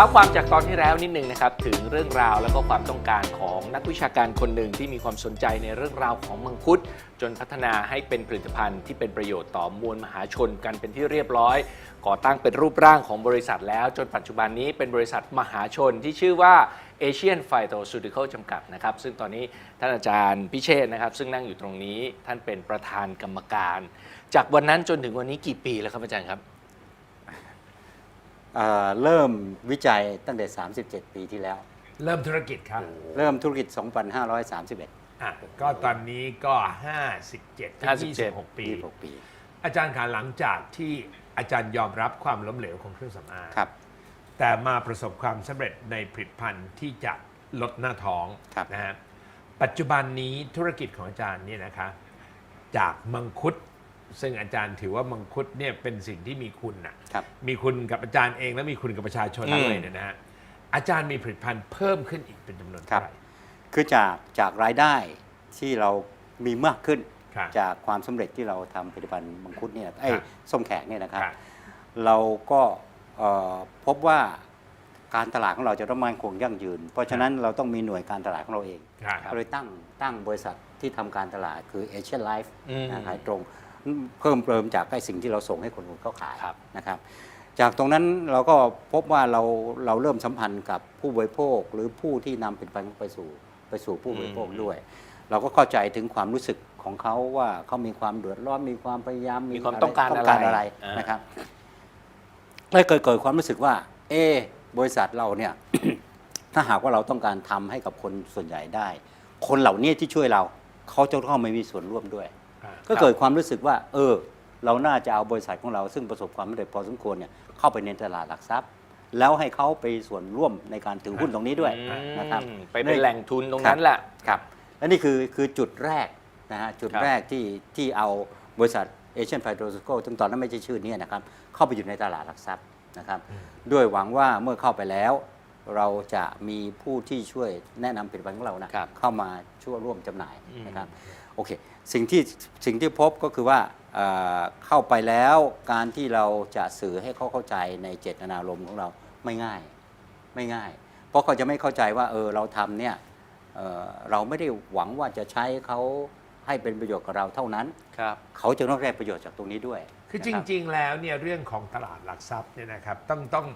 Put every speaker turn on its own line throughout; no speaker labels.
ท้าความจากตอนที่แล้วนิดนึงนะครับถึงเรื่องราวแล้วก็ความต้องการของนักวิชาการคนหนึ่งที่มีความสนใจในเรื่องราวของมังคุด จนพัฒนาให้เป็นผลิตภัณฑ์ที่เป็นประโยชน์ต่อมวลมหาชนกันเป็นที่เรียบร้อย ก่อตั้งเป็นรูปร่างของบริษัทแล้ว จนปัจจุบันนี้เป็นบริษัทมหาชนที่ชื่อว่า Asian Phytoceutical จำกัดนะครับ ซึ่งตอนนี้ท่านอาจารย์พิเชษนะครับ ซึ่งนั่งอยู่ตรงนี้ท่านเป็นประธานกรรมการ จากวันนั้นจนถึงวันนี้กี่ปีแล้วครับอาจารย์ครับ
เอ่อเริ่มวิจัยตั้งแต่ 37 ปีที่แล้ว
เริ่มธุรกิจครับ
เริ่มธุรกิจ 2531
อะก็ตอนนี้ก็ 57ถึง
57
26 ปี
26 ปี
อาจารย์ขาหลังจากที่อาจารย์ยอมรับความล้มเหลวของเครื่องสำอาง
ครับ
แต่มาประสบความสำเร็จในผลิตภัณฑ์ที่จะลดหน้าท้อง
ครับ
นะฮะปัจจุบันนี้ธุรกิจของอาจารย์เนี่ยนะคะ จากมังคุด ซึ่งอาจารย์ถือว่ามังคุดเนี่ยเป็นสิ่งที่มีคุณน่ะ
ครับ
มีคุณกับอาจารย์เองและมีคุณกับประชาชน
อืม
ด้วยเนี่ยนะฮะอาจารย์มีผลิตภัณฑ์เพิ่มขึ้นอีกเป็นจำนวน
ครั
เท่า
บ
ไหร่
คือจากจากรายได้ที่เรามีมากขึ้น
ครับ
จากความสำเร็จที่เราทำผลิตภัณฑ์มังคุดเนี่ยไอ้
ครับ
ส้มแขกเนี่ยนะครับ
ครับ
เราก็เอ่อพบว่าการตลาดของเราจะต้องมั่นคงยั่งยืน เพราะฉะนั้นเราต้องมีหน่วยการตลาดของเราเอง
ครับ
ก็เลยตั้งตั้งบริษัทที่ทำการตลาดคือ Asian Life
อืม
นะขายตรง เพิ่มเติมจากไอ้สิ่งที่เราส่งให้คนอื่นเขาขาย
ครับ
นะครับ จากตรงนั้นเราก็พบว่าเราเราเริ่มสัมพันธ์กับผู้บริโภค หรือผู้ที่นำผลิตภัณฑ์ไปสู่ไปสู่ผู้บริโภค
อืม
ด้วย เราก็เข้าใจถึงความรู้สึกของเขาว่าเขามีความเดือดร้อนมีความพยายาม
มีความต้องการ
ต้องการ
อะ
อะไรไร
อ่าน
นะครับเลยเกิดเกิดความรู้สึกว่า เอะบริษัทเราเนี่ย ถ้าหากว่าเราต้องการทำให้กับคนส่วนใหญ่ได้ คนเหล่านี้ที่ช่วยเราเขาจะต้องมามีส่วนร่วมด้วย
ครับ
ก็เกิดความรู้สึกว่า เออ เราน่าจะเอาบริษัทของเรา ซึ่งประสบความสำเร็จพอสมควรเนี่ยเข้าไปในตลาดหลักทรัพย์ แล้วให้เขาไปส่วนร่วมในการถือหุ้นตรงนี้ด้วย
อืม
นะครับ
ไปเป็นแหล่งทุนตรงนั้นแหละ
ครับและนี่คือคือจุดแรกนะฮะจุด
ครับ
แรกที่ที่เอาบริษัทเอเชียนไฟโ o ร c o ซึ่งตอนนั้นไม่ใช่ชื่อนี้นะครับ เข้าไปอยู่ในตลาดหลักทรัพย์นะครับด้วยหวังว่าเมื่อเข้าไปแล้ว เราจะมีผู้ที่ช่วยแนะนำผลิตภัณฑ์ของเรานะครับเข้ามาช่วยร่วมจำหน่าย
อืม
นะครับโอเค สิ่งที่สิ่งที่พบก็คือว่าเอ่อเข้าไปแล้วการที่เราจะสื่อให้เขาเข้าใจในเจตนารมณ์ของเราไม่ง่ายไม่ง่าย เพราะเขาจะไม่เข้าใจว่าเออเราทำเนี่ยเอ่อเราไม่ได้หวังว่าจะใช้เขาให้เป็นประโยชน์กับเราเท่านั้น
ครับ
เขาจะต้องได้ประโยชน์จากตรงนี้ด้วย
คือจ
นะบ
ริง ๆ แล้วเนี่ยเรื่องของตลาดหลักทรัพย์เนี่ยนะครับต้องต้อง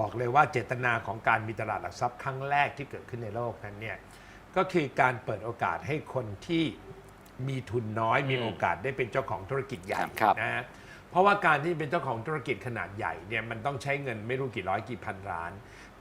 บอกเลยว่าเจตนาของการมีตลาดหลักทรัพย์ครั้งแรกที่เกิดขึ้นในโลกนั้นเนี่ยก็คือการเปิดโอกาสให้คนที่ มีทุนน้อยมีโอกาสได้เป็นเจ้าของธุรกิจใหญ่
ครับ
นะฮะเพราะว่าการที่เป็นเจ้าของธุรกิจขนาดใหญ่เนี่ยมันต้องใช้เงินไม่รู้กี่ร้อยกี่พันล้าน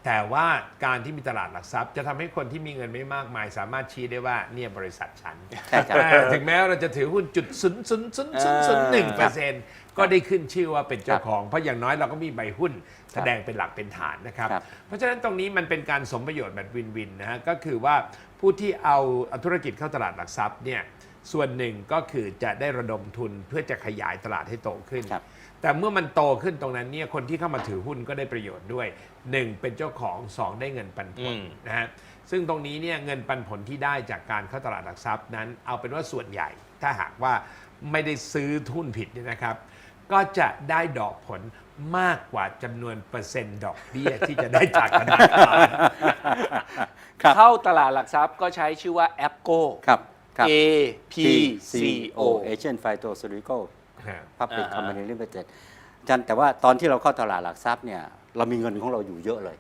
แต่ว่าการที่มีตลาดหลักทรัพย์ จะทำให้คนที่มีเงินไม่มากมาย สามารถชี้ได้ว่าเนี่ยบริษัทฉัน
ใช่ครับ
อ่าถึงแม้ว่าเราจะถือหุ้นจุดศูนย์ศูนย์ศูนย์ศูนย์ศูนย์หนึ่งเปอร์เซ็นต์ก็ได้ขึ้นชื่อว่าเป็นเจ้าของ เพราะอย่างน้อยเราก็มีใบหุ้นแสดงเป็นหลักเป็นฐานนะครับ
ครับ
เพราะฉะนั้นตรงนี้มันเป็นการสมประโยชน์แบบวินวินนะฮะก็คือว่าผู้ที่เอาธุรกิจเข้าตลาดหลักทรัพย์เนี่ย ส่วนหนึ่งก็คือจะได้ระดมทุนเพื่อจะขยายตลาดให้โตขึ้น
ครับ
แต่เมื่อมันโตขึ้นตรงนั้นเนี่ยคนที่เข้ามาถือหุ้นก็ได้ประโยชน์ด้วย 1 เป็นเจ้าของ 2 ได้เงินปันผล
อืม
นะฮะซึ่งตรงนี้เนี่ยเงินปันผลที่ได้จากการเข้าตลาดหลักทรัพย์นั้น เอาเป็นว่าส่วนใหญ่ ถ้าหากว่าไม่ได้ซื้อทุนผิดเนี่ยนะครับ ก็จะได้ดอกผลมากกว่าจำนวนเปอร์เซ็นต์ดอกเบี้ยที่จะได้จากธนาคาร
ครับ
เข้าตลาดหลักทรัพย์ก็ใช้ชื่อว่าแอปโก
ครับ ครับ
A P C O
Asian Phytoceutical
ฮะ
Public
อ่าฮะ
Company Limited จันแต่ว่าตอนที่เราเข้าตลาดหลักทรัพย์เนี่ยเรามีเงินของเราอยู่เยอะเลย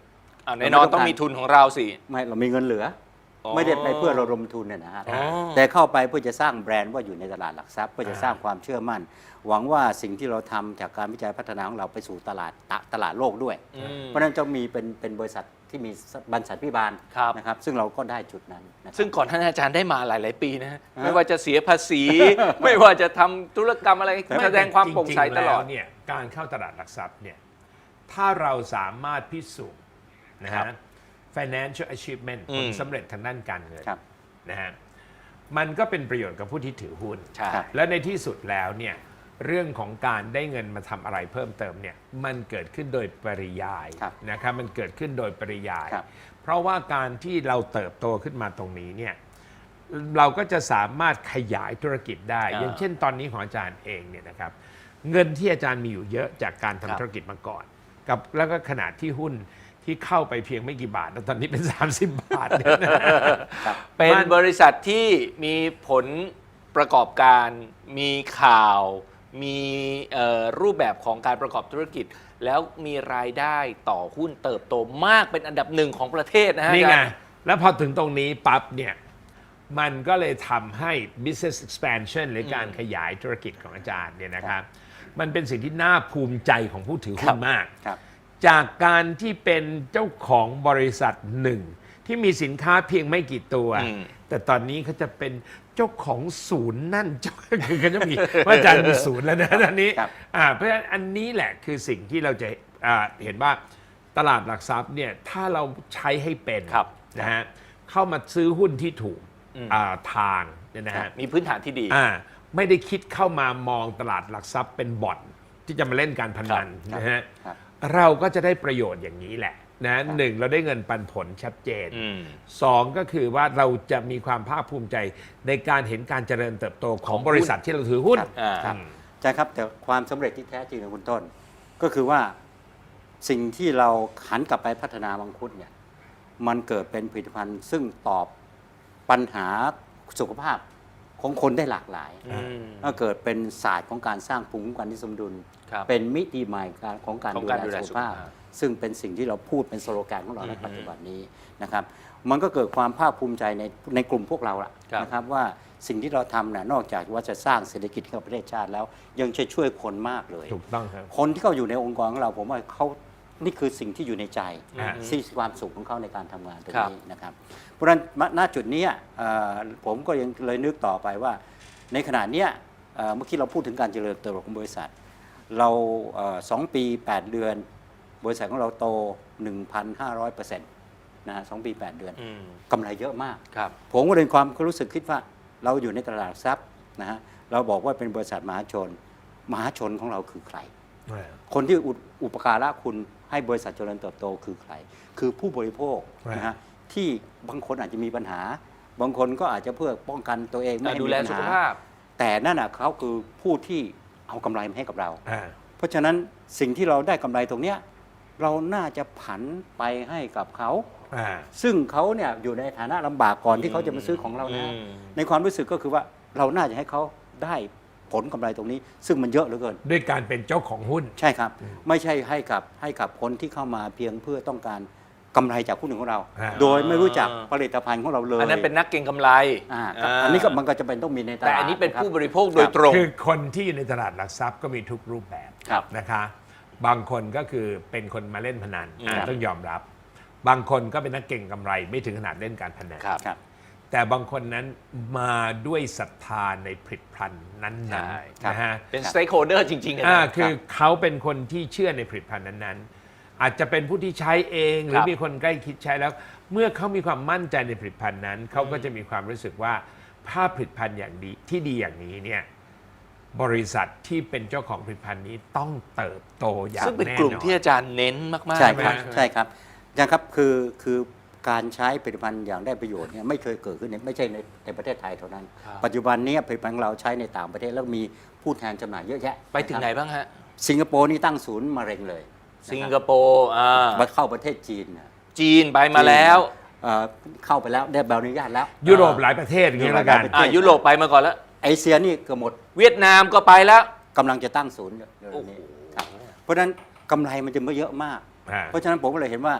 อ่าแน่นอนต้องมีทุนของเราสิ
ไม่เรามีเงินเหลืออ
อ
ไม่ได้ไปเพื่อระดมทุนเนี่ยนะฮะ
อ๋อ
แต่เข้าไปเพื่อจะสร้างแบรนด์ว่าอยู่ในตลาดหลักทรัพย์เพื่อจะ
อ่า
สร้างความเชื่อมั่น หวังว่าสิ่งที่เราทำจากการวิจัยพัฒนาของเราไปสู่ตลาดตะตลาดโลกด้วย
อืม
เพราะฉะนั้นจะมีเป็นเป็นบริษัทที่มีบรรษัทพิบาล
ครับ
นะครับ ซึ่งเราก็ได้จุดนั้นนะครับ
ซึ่งก่อนท่านอาจารย์ได้มาหลาย ๆ ปีนะฮะ
ฮะ
ไม่ว่าจะเสียภาษี ไม่ว่าจะทำธุรกรรมอะไร
ไม่
แสดงความโปร่งใส
จริๆ
ตลอด
แวเนี่ยการเข้าตลาดหลักทรัพย์เนี่ยถ้าเราสามารถพิสูจน์นะ
ครั
ฮะ
บ
financial achievement
อื
ผมล
ม
สำเร็จทางด้านการเงิน
ครับ
นะฮะมันก็เป็นประโยชน์กับผู้ที่ถือหุ้น
ใช่
ครับ
และในที่สุดแล้วเนี่ยเรื่องของการได้เงินมาทำอะไรเพิ่มเติมเนี่ยมันเกิดขึ้นโดยปริยาย
ครับ
นะครับมันเกิดขึ้นโดยปริยาย
ครับ
เพราะว่าการที่เราเติบโตขึ้นมาตรงนี้เนี่ยเราก็จะสามารถขยายธุรกิจได้
อ่า
อย่างเช่นตอนนี้ของอาจารย์เองเนี่ยนะครับเงินที่อาจารย์มีอยู่เยอะจากการ
ครั
ทำ
บ
ธุรกิจมาก่อน กับแล้วก็ขนาดที่หุ้น ที่ที่เข้าไปเพียงไม่กี่บาทแล้วตอนนี้เป็น 30 บาทเนี่ยนะ
ครับ
เป็น
มัน
บริษัทที่มีผลประกอบการ มีข่าว มีเอ่อรูปแบบของการประกอบธุรกิจ แล้วมีรายได้ต่อหุ้นเติบโตมากเป็นอันดับหนึ่งของประเทศนะฮะ
นี่ไง
อาจารย์
แล้วพอถึงตรงนี้ปั๊บเนี่ย มันก็เลยทำให้ business expansion หรือการขยายธุรกิจของอาจารย์เนี่ยนะครับ มันเป็นสิ่งที่น่าภูมิใจของผู้ถือหุ้นมาก
ครับ
จากการที่เป็นเจ้าของบริษัทหนึ่ง ที่มีสินค้าเพียงไม่กี่ตัว
อืม
แต่ตอนนี้เขาจะเป็นเจ้าของศูนย์นั่นเจ้าคือเขาจะมีว่าอาจารย์มีศูนย์แล้วนะตอนนี้
ครับ
อ่าเพราะฉะนั้นอันนี้แหละคือสิ่งที่เราจะอ่าเห็นว่าตลาดหลักทรัพย์เนี่ยถ้าเราใช้ให้เป็น
ครับ
นะฮะเข้ามาซื้อหุ้นที่ถูก
อืม
อ่าทางเนี่ยนะฮะ
มีพื้นฐานที่ดี
อ่าไม่ได้คิดเข้ามามองตลาดหลักทรัพย์เป็นบ่อนที่จะมาเล่นการพนัน
ครับ
นะฮะ
ครับ
เราก็จะได้ประโยชน์อย่างนี้แหละนะหนึ่งเราได้เงินปันผลชัดเจน
อืม
สองก็คือว่าเราจะมีความภาคภูมิใจในการเห็นการเจริญเติบโตของ
ของหุ้น
บริษัทที่เราถือหุ้น
ครับ
อ่า
อืม
ใช่ครับแต่ความสำเร็จที่แท้จริงของคุณต้น ก็คือว่าสิ่งที่เราหันกลับไปพัฒนามังคุดเนี่ยมันเกิดเป็นผลิตภัณฑ์ซึ่งตอบปัญหาสุขภาพของคนได้หลากหลาย
อืม
ก็เกิดเป็นศาสตร์ของการสร้างภูมิคุ้มกันที่สมดุล
ครับ
เป็นมิติใหม่การของการ
ของ
ดู
การ
แล
ดูแล
สุ
สุ
ข
ข
ภาพ
ภาพ
ซึ่งเป็นสิ่งที่เราพูดเป็นสโลแกนของเราใน
อืม
ปัจจุบันนี้นะครับ มันก็เกิดความภาคภูมิใจในในกลุ่มพวกเราละ
ครับ
นะครับว่าสิ่งที่เราทำน่ะนอกจากว่าจะสร้างเศรษฐกิจให้กับประเทศชาติแล้ว ยังจะช่วยคนมากเลย
ถูกต้องครับ
คนที่เขาอยู่ในองค์กรของเราผมว่าเขานี่คือสิ่งที่อยู่ในใจ
อ่า
ที่ความสุขของเขาในการทำงานตรง
ครับ
นี้นะครับ เพราะฉะนั้นณจุดเนี้ยเอ่อผมก็ยังเลยนึกต่อไปว่า ในขณะเนี้ยเอ่อเมื่อกี้เราพูดถึงการเจริญเติบโตของบริษัท เราเอ่อสองปี 8 เดือน บริษัทของเราโต 1,500%นะฮะสองปี 8 เดือน
อืม
กำไรเยอะมาก
ครับ
ผมก็เลยความรู้สึกคิดว่าเราอยู่ในตลาดทรัพย์นะฮะเราบอกว่าเป็นบริษัทมหาชน มหาชนของเราคือใคร คนที่อุอุปการะคุณให้บริษัทเจริญเติบโตคือใคร คือผู้บริโภคนะฮะที่บางคนอาจจะมีปัญหา บางคนก็อาจจะเพื่อป้องกันตัวเองไม่ให้
ดู
มี
แล
ปัญ
สุข
หา
ภาพ
แต่นั่นน่ะเขาคือผู้ที่ เอากำไรมาให้กับเรา
อ่า
เพราะฉะนั้นสิ่งที่เราได้กำไรตรงเนี้ยเราน่าจะผันไปให้กับเขา
อ่า
ซึ่งเขาเนี่ยอยู่ในฐานะลำบากก่อนที่เขาจะมาซื้อของเรานะ
อืม
ในความรู้สึกก็คือว่าเราน่าจะให้เขาได้ผลกำไรตรงนี้ ซึ่งมันเยอะเหลือเกิน
ด้วยการเป็นเจ้าของหุ้น
ใช่ครับ ไม่ใช่ให้กับให้กับคนที่เข้ามาเพียงเพื่อต้องการ กำไรจากหุ้นของเรา
อ่า
โดยไม่รู้จักผลิตภัณฑ์ของเราเลย
อันนั้นเป็นนักเก็งกำไร
อ่าครับาอันนี้ก็มันก็จะเป็นต้องมีในตลาด
แต่อันนี้เป็น
ครับ
ผู้บริโภคโดยตรง
คือคนที่อยู่ในตลาดหลักทรัพย์ก็มีทุกรูปแบบ
ครับ
นะคะ บางคนก็คือเป็นคนมาเล่นพนัน
อืม
อ่าต้องยอมรับ บางคนก็เป็นนักเก่งกำไรไม่ถึงขนาดเล่นการพนัน
ครับ
ครับ
แต่บางคนนั้นมาด้วยศรัทธาในผลิตภัณฑ์นั้น
ใช่
ๆนะฮะ
เป็นสเต็กโฮเดอร์จริงๆอะ
อ่า
นะ
คือเขาเป็นคนที่เชื่อในผลิตภัณฑ์นั้นๆ อาจจะเป็นผู้ที่ใช้เองหรื
ค
อ
รับ
มีคนใกล้คิดใช้แล้ว เมื่อเขามีความมั่นใจในผลิตภัณฑ์นั้น เขาก็จะมีความรู้สึกว่าภาพผลิตภัณฑ์อย่างดีที่ดีอย่างนี้เนี่ยบริษัทที่เป็นเจ้าของผลิตภัณฑ์นี้ต้องเติบโตอย่าง
ซึ่งเป็น
แน่
กลุ่ม
นอน
ที่อาจารย์เน้นมากๆ
ใช่ครับ
ไหม
ใช่ครับอย่างครับคือคือการใช้ผลิตภัณฑ์อย่างได้ประโยชน์เนี่ยไม่เคยเกิดขึ้นในไม่ใช่ในในประเทศไทยเท่านั้น
ครับ
ปัจจุบันเนี้ผลิตภัณฑ์ของเราใช้ในต่างประเทศแล้วมีผู้แทนจำหน่ายเยอะแยะ
ไปถึงไหน
นะครับ
บ้างฮะ
สิงคโปร์นี่ตั้งศูนย์มะเร็งเลยนะครับ
สิงคโปร์อ่า
มาเข้าประเทศจีนนะ
จีนไปมาแล้ว
เอ่อเข้าไปแล้วได้ใบอนุญาตแล้ว
ยุโรปหลายประเทศอย่างนี้แล้วกัน
ยุโรปหลายประเทศ
อ่ายุโรปไปมาก่อนแล้ว
เอเชียนี่เกือบหมด
เวียดนามก็ไปแล้ว
กำลังจะตั้งศูนย์เร็วๆนี้
โอ้โห
ครับเพราะฉะนั้นกำไรมันจะไม่เยอะมาก
อ่า
เพราะฉะนั้นผมก็เลยเห็นว่า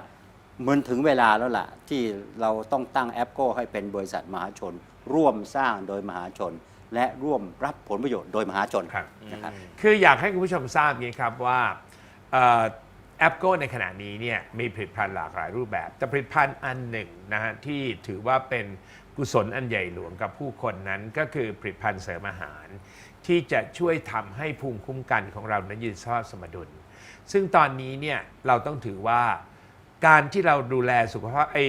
มันถึงเวลาแล้วล่ะ ที่เราต้องตั้งแอปโก้ให้เป็นบริษัทมหาชน ร่วมสร้างโดยมหาชน และร่วมรับผลประโยชน์โดยมหาชน
ครับ
นะครับ
คืออยากให้คุณผู้ชมทราบอย่างนี้ครับว่า แอปโก้ในขณะนี้เนี่ยมีผลิตภัณฑ์หลากหลายรูปแบบ แต่ผลิตภัณฑ์อันหนึ่งนะฮะที่ถือว่าเป็นกุศลอันใหญ่หลวงกับผู้คนนั้นก็คือผลิตภัณฑ์เสริมอาหาร ที่จะช่วยทำให้ภูมิคุ้มกันของเรานั้นยืนสภาพสมดุล ซึ่งตอนนี้เนี่ยเราต้องถือว่าการที่เราดูแลสุขภาพไอ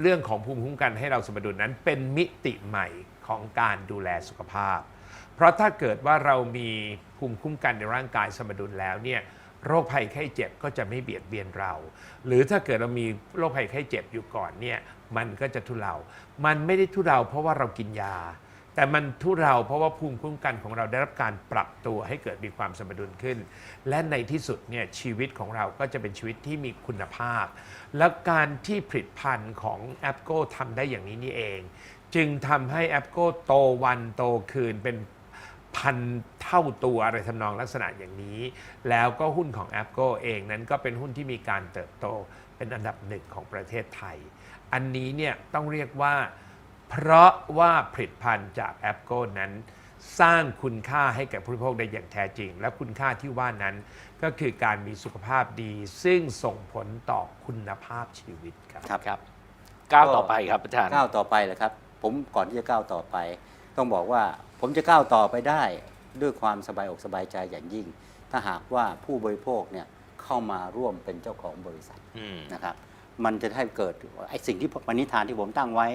เรื่องของภูมิคุ้มกันให้เราสมดุลนั้นเป็นมิติใหม่ของการดูแลสุขภาพ เพราะถ้าเกิดว่าเรามีภูมิคุ้มกันในร่างกายสมดุลแล้วเนี่ย โรคภัยไข้เจ็บก็จะไม่เบียดเบียนเรา หรือถ้าเกิดเรามีโรคภัยไข้เจ็บอยู่ก่อนเนี่ยมันก็จะทุเลา มันไม่ได้ทุเลาเพราะว่าเรากินยา แต่มันทุเราเพราะว่าภูมิคุ้มกันของเราได้รับการปรับตัวให้เกิดมีความสมดุลขึ้น และในที่สุดเนี่ยชีวิตของเราก็จะเป็นชีวิตที่มีคุณภาพ แล้วการที่ผลิตภัณฑ์ของแอปโกทำได้อย่างนี้นี่เอง จึงทำให้แอปโกโตวันโตคืนเป็น พันเท่าตัวอะไรทำนองลักษณะอย่างนี้ แล้วก็หุ้นของ a p p โกเองนั้นก็เป็นหุ้นที่มีการเติบโตเป็นอันดับหนึ่งของประเทศไทย อันนี้เนี่ยต้องเรียกว่า เพราะว่าผลิตภัณฑ์จาก a p p โกนั้น สร้างคุณค่าให้แก่ผู้บริโภคได้อย่างแท้จริง และคุณค่าที่ว่านั้นก็คือการมีสุขภาพดี ซึ่งส่งผลต่อคุณภาพชีวิตครับ
ครับ
ครับก้าวต่อไปครับอาจารย์
ก้าวต่อไปเลยครับ ผมก่อนที่จะก้าวต่อไป ต้องบอกว่าผมจะก้าวต่อไปได้ด้วยความสบายอกสบายใจอย่างยิ่ง ถ้าหากว่าผู้บริโภคเนี่ยเข้ามาร่วมเป็นเจ้าของบริษัท
อืม
นะครับ มันจะให้เกิดไอ้สิ่งที่ปณิธานที่ผมตั้งไว้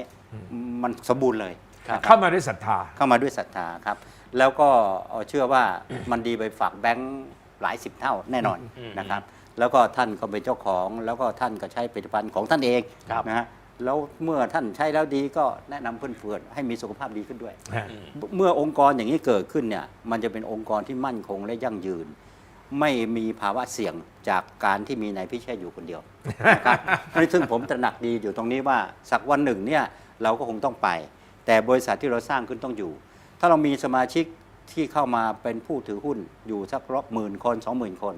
มันสมบูรณ์เลย
ครับ
เข้ามาด้วยศรัทธา
เข้ามาด้วยศรัทธาครับ แล้วก็เอ่อเชื่อว่ามันดีไปฝากแบงค์หลายสิบเท่าแน่นอน
อืม
นะครับ แล้วก็ท่านก็เป็นเจ้าของ แล้วก็ท่านก็ใช้ผลิตภัณฑ์ของท่านเอง
ครับ
นะฮะ แล้วเมื่อท่านใช้แล้วดีก็แนะนำเพื่อนๆให้มีสุขภาพดีขึ้นด้วย
อืม
เมื่อองค์กรอย่างนี้เกิดขึ้นเนี่ยมันจะเป็นองค์กรที่มั่นคงและยั่งยืน ไม่มีภาวะเสี่ยงจากการที่มีนายพิเชษอยู่คนเดียวนะครับ นี่ซึ่งผมตระหนักดีอยู่ตรงนี้ว่าสักวันหนึ่งเนี่ยเราก็คงต้องไป แต่บริษัทที่เราสร้างขึ้นต้องอยู่ ถ้าเรามีสมาชิกที่เข้ามาเป็นผู้ถือหุ้นอยู่สักรอบหมื่นคนสองหมื่นคน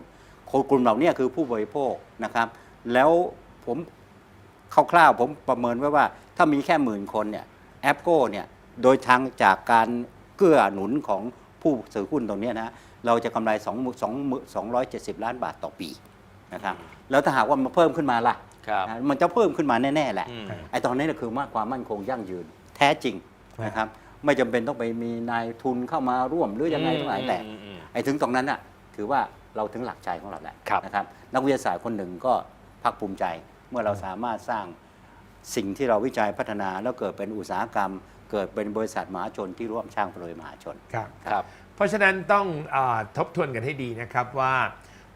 คนกลุ่มเหล่านี้คือผู้บริโภคนะครับ แล้วผม คร่าวๆผมประเมินไว้ว่า ถ้ามีแค่หมื่นคนเนี่ยแอปโก้เนี่ยโดยทางจากการเกื้อหนุนของผู้ถือหุ้นตรงเนี้ยนะเราจะกำไร2 2 270 ล้านบาทต่อปีนะครับแล้วถ้าหากว่ามันเพิ่มขึ้นมาล่ะ
ครับ
นะมันจะเพิ่มขึ้นมาแน่ๆแหละ
อืม
ไอ้ตอนนี้นะคือมากความมั่นคงยั่งยืนแท้จริงนะครับไม่จำเป็นต้องไปมีนายทุนเข้ามาร่วมหรือยังไงทั้งหลายแหละ
อืมอืม
ไอ้ถึงตรงนั้นน่ะถือว่าเราถึงหลักใจของเราแล้ว
ครับ
นะครับนักวิทยาศาสตร์คนหนึ่งก็ภาคภูมิใจ เมื่อเราสามารถสร้างสิ่งที่เราวิจัยพัฒนาแล้วเกิดเป็นอุตสาหกรรม เกิดเป็นบริษัทมหาชนที่ร่วมช่างโดยมหาชน
ครับ
ครับ
เพราะฉะนั้นต้องอาทบทวนกันให้ดีนะครับว่า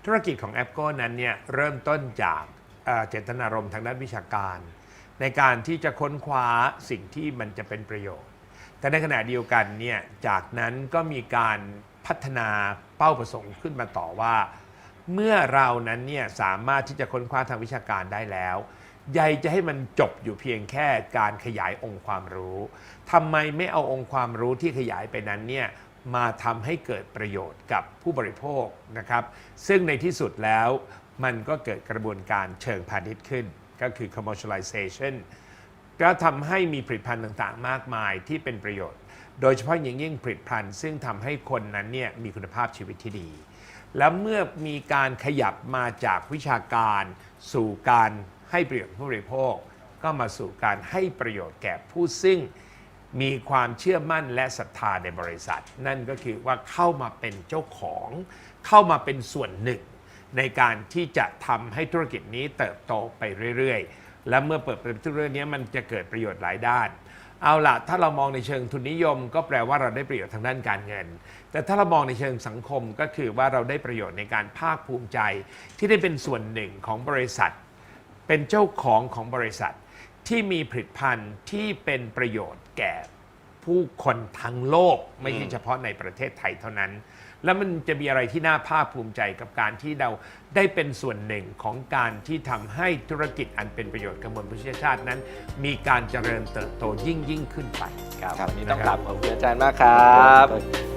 ธุรกิจของแอปโกนั้นเนี่ยเริ่มต้นจากเอ่อเจตนารมณ์ทางด้านวิชาการ ในการที่จะค้นคว้าสิ่งที่มันจะเป็นประโยชน์ แต่ในขณะเดียวกันเนี่ยจากนั้นก็มีการพัฒนาเป้าประสงค์ขึ้นมาต่อว่า เมื่อเรานั้นเนี่ยสามารถที่จะค้นคว้าทางวิชาการได้แล้วใยจะให้มันจบอยู่เพียงแค่การขยายองค์ความรู้ทำไมไม่เอาองค์ความรู้ที่ขยายไปนั้นเนี่ยมาทำให้เกิดประโยชน์กับผู้บริโภคนะครับ ซึ่งในที่สุดแล้วมันก็เกิดกระบวนการเชิงพาณิชย์ขึ้น ก็คือ commercialization ก็ทำให้มีผลิตภัณฑ์ต่างๆ มากมายที่เป็นประโยชน์ โดยเฉพาะอย่างยิ่งผลิตภัณฑ์ ซึ่งทำให้คนนั้นเนี่ยมีคุณภาพชีวิตที่ดี แล้วเมื่อมีการขยับมาจากวิชาการ สู่การให้ประโยชน์ผู้บริโภค ก็มาสู่การให้ประโยชน์แก่ผู้ซึ่งมีความเชื่อมั่นและศรัทธาในบริษัท นั่นก็คือว่าเข้ามาเป็นเจ้าของ เข้ามาเป็นส่วนหนึ่ง ในการที่จะทำให้ธุรกิจนี้เติบโตไปเรื่อยๆ และเมื่อเปิดเป็นธุรกิจนี้มันจะเกิดประโยชน์หลายด้าน เอาละถ้าเรามองในเชิงทุนนิยม ก็แปลว่าเราได้ประโยชน์ทางด้านการเงิน แต่ถ้าเรามองในเชิงสังคมก็คือว่าเราได้ประโยชน์ในการภาคภูมิใจ ที่ได้เป็นส่วนหนึ่งของบริษัท เป็นเจ้าของของบริษัท ที่มีผลิตภัณฑ์ที่เป็นประโยชน์แก่ผู้คนทั้งโลก ไม่ใช่เฉพาะในประเทศไทยเท่านั้น แล้วมันจะมีอะไรที่น่าภาคภูมิใจกับการที่เราได้เป็นส่วนหนึ่งของการที่ทำให้ธุรกิจอันเป็นประโยชน์กับมวลมนุษยชาตินั้น มีการเจริญเติบโตยิ่งยิ่งขึ้นไป
ครับ
ครับ
วันนี้ต้องกราบขอบคุณอาจารย์มากครับ